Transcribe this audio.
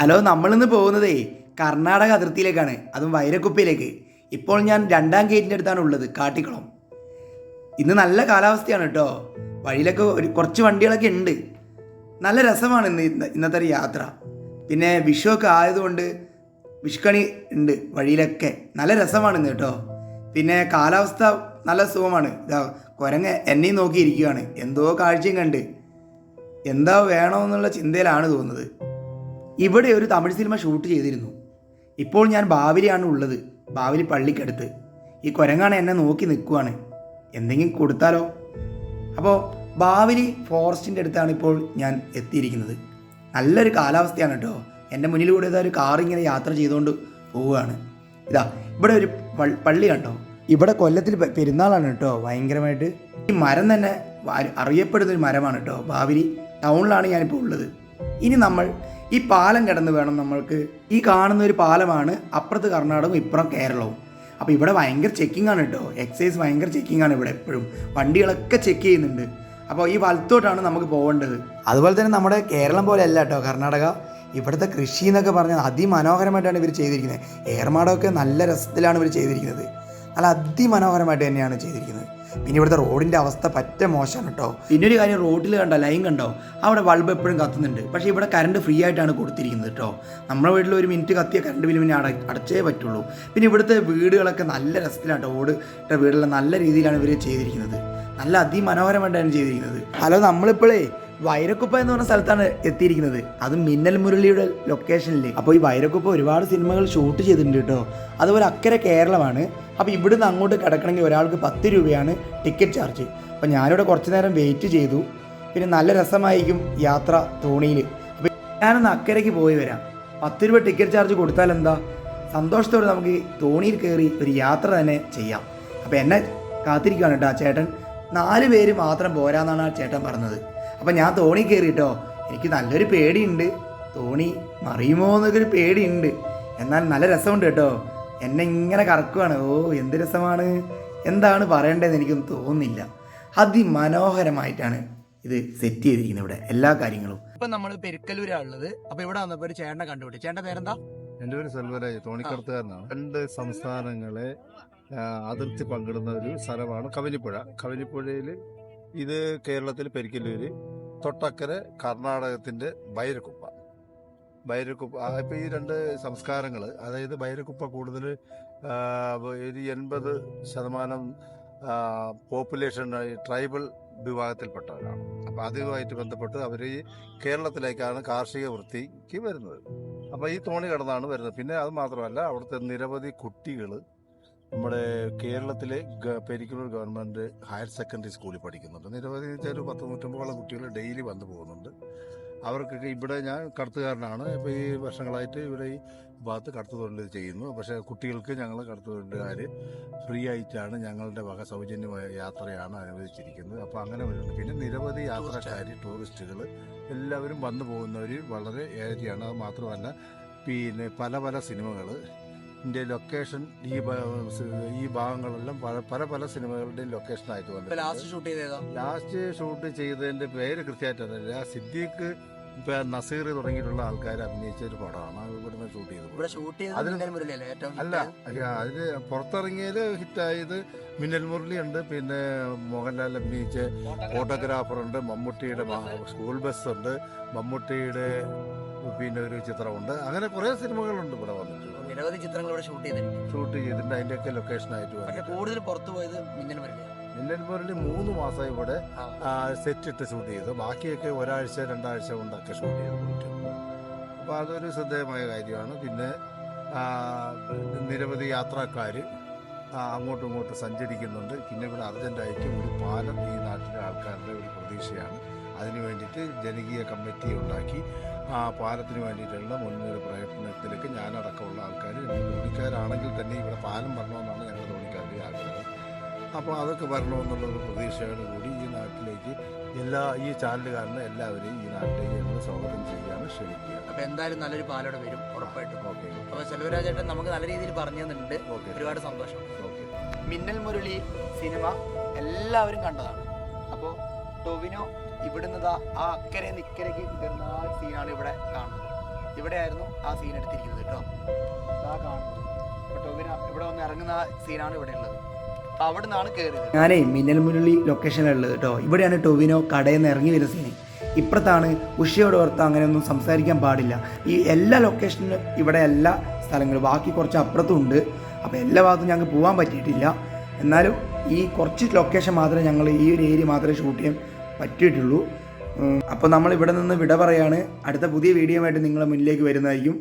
Hello നമ്മളിന്ന് പോകുന്നതേ കർണാടക അതിർത്തിയിലേക്കാണ് അതും വൈരക്കുപ്പയിലേക്ക്. ഇപ്പോൾ ഞാൻ രണ്ടാം ഗേറ്റിന്റെ അടുത്താണ് ഉള്ളത് കാട്ടിക്കുളം. ഇന്ന് നല്ല കാലാവസ്ഥയാണ് കേട്ടോ. വഴിയിലൊക്കെ ഒരു കുറച്ച് വണ്ടികളൊക്കെ ഉണ്ട്. നല്ല രസമാണ് ഇന്ന് ഇന്ന- ഇന്നത്തെ ഒരു യാത്ര. പിന്നെ വിഷുവൊക്കെ ആയതുകൊണ്ട് വിഷ്കണി ഉണ്ട് വഴിയിലൊക്കെ. നല്ല രസമാണ് ഇന്ന് കേട്ടോ. പിന്നെ കാലാവസ്ഥ നല്ല സുഖമാണ്. ഇതാ കുരങ്ങ് എന്നെയും നോക്കിയിരിക്കുകയാണ്. എന്തോ കാഴ്ചയും കണ്ട്. എന്താ വേണമെന്നുള്ള ചിന്തയിലാണ് തോന്നുന്നത്. ഇവിടെ ഒരു തമിഴ് സിനിമ ഷൂട്ട് ചെയ്തിരുന്നു. ഇപ്പോൾ ഞാൻ ബാവിലിയാണ് ഉള്ളത്. ബാവിലി പള്ളിക്കടുത്ത്. ഈ കുരങ്ങാണ് എന്നെ നോക്കി നിൽക്കുവാണ്. എന്തെങ്കിലും കൊടുത്താലോ? അപ്പോൾ ബാവിലി ഫോറസ്റ്റിന്റെ അടുത്താണ് ഇപ്പോൾ ഞാൻ എത്തിയിരിക്കുന്നത്. നല്ലൊരു കാലാവസ്ഥയാണ് കേട്ടോ. എന്റെ മുന്നിലൂടെ ഏതാ ഒരു കാർ ഇങ്ങനെ യാത്ര ചെയ്തുകൊണ്ട് പോവുകയാണ്. ഇതാ ഇവിടെ ഒരു പള്ളി കണ്ടോ? ഇവിടെ കൊല്ലത്തിൽ പെരുന്നാളാണ് കേട്ടോ. ഭയങ്കരമായിട്ട്. ഈ മരം തന്നെ അറിയപ്പെടുന്ന ഒരു മരമാണ് കേട്ടോ ബാവലി ടൗണിലാണ് ഞാനിപ്പോൾ ഉള്ളത്. ഇനി നമ്മൾ ഈ പാലം കടന്ന് വേണം നമ്മൾക്ക്. ഈ കാണുന്ന ഒരു പാലമാണ് അപ്പുറത്ത് കർണാടകവും ഇപ്പുറം കേരളവും. അപ്പോൾ ഇവിടെ ഭയങ്കര ചെക്കിംഗ് ആണ് കേട്ടോ എക്സൈസ് ഭയങ്കര ചെക്കിംഗ് ആണ് ഇവിടെ എപ്പോഴും. വണ്ടികളൊക്കെ ചെക്ക് ചെയ്യുന്നുണ്ട്. അപ്പോൾ ഈ വലത്തോട്ടാണ് നമുക്ക് പോകേണ്ടത് അതുപോലെ തന്നെ നമ്മുടെ കേരളം പോലെ അല്ല കേട്ടോ കർണാടക. ഇവിടുത്തെ കൃഷി എന്നൊക്കെ പറഞ്ഞാൽ അതിമനോഹരമായിട്ടാണ് ഇവർ ചെയ്തിരിക്കുന്നത്. ഏർമാടമൊക്കെ നല്ല രസത്തിലാണ് ഇവർ ചെയ്തിരിക്കുന്നത്. നല്ല അതിമനോഹരമായിട്ട് തന്നെയാണ് ചെയ്തിരിക്കുന്നത്. പിന്നെ ഇവിടുത്തെ റോഡിന്റെ അവസ്ഥ പറ്റ മോശമാണ് കേട്ടോ. പിന്നെ ഒരു കാര്യം റോഡിൽ കണ്ടോ ലൈൻ കണ്ടോ? അവിടെ ബൾബ് എപ്പോഴും കത്തുന്നുണ്ട്. പക്ഷേ ഇവിടെ കറണ്ട് ഫ്രീ ആയിട്ടാണ് കൊടുത്തിരിക്കുന്നത് കേട്ടോ. നമ്മുടെ വീട്ടിൽ ഒരു മിനിറ്റ് കത്തിയ കറണ്ട് ബില്ല് പിന്നെ അട അടച്ചേ പറ്റുള്ളൂ. പിന്നെ ഇവിടുത്തെ വീടുകളൊക്കെ നല്ല രസത്തിലാണ് കേട്ടോ. ഓട് വീടുകളെല്ലാം നല്ല രീതിയിലാണ് ഇവർ ചെയ്തിരിക്കുന്നത്. നല്ല അതിമനോഹരമായിട്ടാണ് ചെയ്തിരിക്കുന്നത്. ഹലോ നമ്മളിപ്പോഴേ വൈരക്കുപ്പ എന്ന് പറഞ്ഞ സ്ഥലത്താണ് എത്തിയിരിക്കുന്നത്. അത് മിന്നൽ മുരളിയുടെ ലൊക്കേഷനിൽ അപ്പോൾ ഈ വൈരക്കുപ്പ ഒരുപാട് സിനിമകൾ ഷൂട്ട് ചെയ്തിട്ടുണ്ട് കേട്ടോ. അതുപോലെ അക്കരെ കേരളമാണ്. അപ്പോൾ ഇവിടുന്ന് അങ്ങോട്ട് കിടക്കണമെങ്കിൽ ഒരാൾക്ക് പത്ത് രൂപയാണ് ടിക്കറ്റ് ചാർജ് അപ്പോൾ ഞാനിവിടെ കുറച്ച് നേരം വെയിറ്റ് ചെയ്തു. പിന്നെ നല്ല രസമായിരിക്കും യാത്ര തോണിയിൽ അപ്പോൾ ഞാനൊന്ന് അക്കരയ്ക്ക് പോയി വരാം. പത്ത് രൂപ ടിക്കറ്റ് ചാർജ് കൊടുത്താൽ എന്താ? സന്തോഷത്തോടെ നമുക്ക് തോണിയിൽ കയറി ഒരു യാത്ര തന്നെ ചെയ്യാം. അപ്പോൾ എന്നെ കാത്തിരിക്കുകയാണ് കേട്ടോ ആ ചേട്ടൻ. നാല് പേര് മാത്രം പോരാന്നാണ് ആ ചേട്ടൻ പറഞ്ഞത്. അപ്പം ഞാൻ തോണി കയറിയിട്ടോ എനിക്ക് നല്ലൊരു പേടിയുണ്ട്. തോണി മറിയുമോ എന്നൊക്കെ ഒരു പേടിയുണ്ട്. എന്നാൽ നല്ല രസമുണ്ട് കേട്ടോ. എന്നെ ഇങ്ങനെ കറക്കുവാണ്. ഓ എന്ത് രസമാണ്. എന്താണ് പറയേണ്ടതെന്ന് എനിക്കൊന്നും തോന്നുന്നില്ല. അതിമനോഹരമായിട്ടാണ് ഇത് സെറ്റ് ചെയ്തിരിക്കുന്നത് ഇവിടെ. എല്ലാ കാര്യങ്ങളും. ഇപ്പൊ നമ്മൾ പെരുക്കലൂരാണ് ഉള്ളത് അപ്പോൾ ഇവിടെ വന്നപ്പോ ഒരു ചേട്ടനെ കണ്ടുപിടി. ചേട്ടന്റെ പേരെന്താ? എന്റെ പേര് സെൽവരാജ്. തോണിക്കടത്തുകാരനാണ്. രണ്ട് സംസ്ഥാനങ്ങളെ അതിർത്തി പങ്കിടുന്ന ഒരു സ്ഥലമാണ് കവലിപ്പുഴ കവലിപ്പുഴയിൽ ഇത് കേരളത്തിൽ പെരിക്കല്ലൂര് തൊട്ടക്കരെ കർണാടകത്തിന്റെ ബൈരക്കുപ്പ. ബൈരക്കുപ്പ ഇപ്പം ഈ രണ്ട് സംസ്കാരങ്ങൾ അതായത് ബൈരക്കുപ്പ കൂടുതൽ ഒരു എൺപത് ശതമാനം പോപ്പുലേഷൻ ട്രൈബൽ വിഭാഗത്തിൽപ്പെട്ടവരാണ്. അപ്പം അതുമായിട്ട് ബന്ധപ്പെട്ട് അവർ ഈ കേരളത്തിലേക്കാണ് കാർഷിക വൃത്തിക്ക് വരുന്നത്. അപ്പോൾ ഈ തോണി കടന്നാണ് വരുന്നത്. പിന്നെ അത് മാത്രമല്ല അവിടുത്തെ നിരവധി കുട്ടികൾ നമ്മുടെ കേരളത്തിലെ ഗ- ഗവൺമെന്റ് ഗവൺമെന്റ് ഹയർ സെക്കൻഡറി സ്കൂളിൽ പഠിക്കുന്നുണ്ട്. നിരവധി ഒരു പത്ത് നൂറ്റമ്പതോളം കുട്ടികൾ ഡെയിലി വന്നു പോകുന്നുണ്ട്. അവർക്കൊക്കെ ഇവിടെ ഞാൻ കടത്തുകാരനാണ്. ഇപ്പോൾ ഈ വർഷങ്ങളായിട്ട് ഇവിടെ ഈ ഭാഗത്ത് കടത്തു തൊഴിൽ ചെയ്യുന്നു. പക്ഷേ കുട്ടികൾക്ക് ഞങ്ങൾ കടത്തു തൊഴിലുകാർ ഫ്രീ ആയിട്ടാണ് ഞങ്ങളുടെ വക സൗജന്യമായ യാത്രയാണ് അനുവദിച്ചിരിക്കുന്നത്. അപ്പോൾ അങ്ങനെ വരുന്നുണ്ട്. പിന്നെ നിരവധി യാത്രക്കാർ ടൂറിസ്റ്റുകൾ എല്ലാവരും വന്നു പോകുന്നവർ വളരെ ഏരിയയാണ്. അത് മാത്രമല്ല പിന്നെ പല പല സിനിമകൾ ഇതിന്റെ ലൊക്കേഷൻ ഈ ഈ ഭാഗങ്ങളെല്ലാം പല പല പല സിനിമകളുടെയും ലൊക്കേഷനായിട്ട് വന്നു ലാസ്റ്റ് ഷൂട്ട് ചെയ്തേതാ? ലാസ്റ്റ് ഷൂട്ട് ചെയ്തതിന്റെ പേര് കൃത്യമായിട്ട് അറിയില്ല. സിദ്ദീഖ് ഇപ്പൊ നസീർ തുടങ്ങിയിട്ടുള്ള ആൾക്കാർ അഭിനയിച്ച ഒരു പടമാണ്. ഇവിടുന്ന് ഷൂട്ട് ചെയ്തത്. അതിന് അല്ല അതിന് പുറത്തിറങ്ങിയത് ഹിറ്റായത് മിന്നൽ മുരളി ഉണ്ട് പിന്നെ മോഹൻലാൽ അഭിനയിച്ച ഫോട്ടോഗ്രാഫർ ഉണ്ട്. മമ്മൂട്ടിയുടെ സ്കൂൾ ബസ് ഉണ്ട്. മമ്മൂട്ടിയുടെ പിന്നെ ഒരു ചിത്രമുണ്ട്. അങ്ങനെ കുറെ സിനിമകളുണ്ട് ഇവിടെ വന്നിട്ട്. നിരവധി ചിത്രങ്ങൾ ഇവിടെ ഷൂട്ട് ചെയ്തിട്ടുണ്ട്. ഷൂട്ട് ചെയ്തിട്ടുണ്ട്. അതിന്റെയൊക്കെ ലൊക്കേഷനായിട്ട് പക്ഷെ വന്നിട്ട്. കൂടുതൽ പുറത്തു പോയത് മിന്നൽ മുരളി മിന്നൽ മുരളി മൂന്ന് മാസം ഇവിടെ സെറ്റ് ഇട്ട് ഷൂട്ട് ചെയ്തു. ബാക്കിയൊക്കെ ഒരാഴ്ച രണ്ടാഴ്ച കൊണ്ടൊക്കെ ഷൂട്ട് ചെയ്തു. അപ്പൊ അപ്പോൾ അതൊരു ശ്രദ്ധേയമായ കാര്യമാണ്. പിന്നെ നിരവധി യാത്രക്കാർ അങ്ങോട്ടും ഇങ്ങോട്ടും സഞ്ചരിക്കുന്നുണ്ട്. പിന്നെ ഇവിടെ അർജന്റായിട്ട് ഒരു പാലം ഈ നാട്ടിലെ ആൾക്കാരുടെ ഒരു പ്രതീക്ഷയാണ്. അതിനു വേണ്ടിയിട്ട് ജനകീയ കമ്മിറ്റി ഉണ്ടാക്കി. ആ പാലത്തിന് വേണ്ടിയിട്ടുള്ള മുൻനിര പ്രയത്നത്തിലേക്ക് ഞാനടക്കമുള്ള ആൾക്കാർ തോണിക്കാരാണെങ്കിൽ തന്നെ ഇവിടെ പാലം വരണമെന്നാണ് ഞങ്ങൾ തോണിക്കാരുടെ ആഗ്രഹം. അപ്പോൾ അതൊക്കെ വരണമെന്നുള്ള ഒരു പ്രതീക്ഷയോട് കൂടി ഈ നാട്ടിലേക്ക് എല്ലാ ഈ ചാനലുകാരനെ എല്ലാവരെയും ഈ നാട്ടിലേക്ക് ഞങ്ങൾ സ്വാഗതം ചെയ്യാൻ ക്ഷണിക്കുക അപ്പോൾ എന്തായാലും നല്ലൊരു പാലോടെ വരും ഉറപ്പായിട്ടും. ഓക്കെ. അപ്പോൾ സെൽവരാജേട്ടൻ നമുക്ക് നല്ല രീതിയിൽ പറഞ്ഞു തന്നിട്ടുണ്ട്. ഓക്കെ. ഒരുപാട് സന്തോഷം. ഓക്കെ. മിന്നൽ മുരളി സിനിമ എല്ലാവരും കണ്ടതാണ്. ടൊവിനോ ഇവിടുന്ന് ആ അക്കരെ നിക്കരയ്ക്ക് കയറുന്ന ആ സീനാണ് ഇവിടെ കാണുന്നത്. ഇവിടെയായിരുന്നു ആ സീൻ എടുത്തിരിക്കുന്നത് കേട്ടോ. ആ കാണുന്നത്. ടോവിനോ ഇവിടെ വന്ന് ഇറങ്ങുന്ന ആ സീനാണ് ഇവിടെ ഉള്ളത്. ഞാനേ മിന്നൽ മുരളി ലൊക്കേഷനിലുള്ളത് കേട്ടോ. ഇവിടെയാണ് ടൊവിനോ കടയിൽ നിന്ന് ഇറങ്ങി വരുന്ന സീൻ ഇപ്പുറത്താണ് ഉഷയോട് ഓർത്ത് അങ്ങനെയൊന്നും സംസാരിക്കാൻ പാടില്ല. ഈ എല്ലാ ലൊക്കേഷനിലും ഇവിടെ എല്ലാ സ്ഥലങ്ങളും. ബാക്കി കുറച്ച് അപ്പുറത്തും ഉണ്ട്. അപ്പോൾ എല്ലാ ഭാഗത്തും ഞങ്ങൾക്ക് പോകാൻ പറ്റിയിട്ടില്ല. എന്നാലും ഈ കുറച്ച് ലൊക്കേഷൻ മാത്രമേ ഞങ്ങൾ ഈ ഒരു ഏരിയ മാത്രമേ ഷൂട്ട് ചെയ്യാൻ പറ്റിയിട്ടുള്ളൂ. അപ്പോൾ നമ്മൾ ഇവിടെ നിന്ന് വിട പറയാണ്. അടുത്ത പുതിയ വീഡിയോ ആയിട്ട് നിങ്ങളെ മുന്നിലേക്ക് വരുന്നതായിരിക്കും.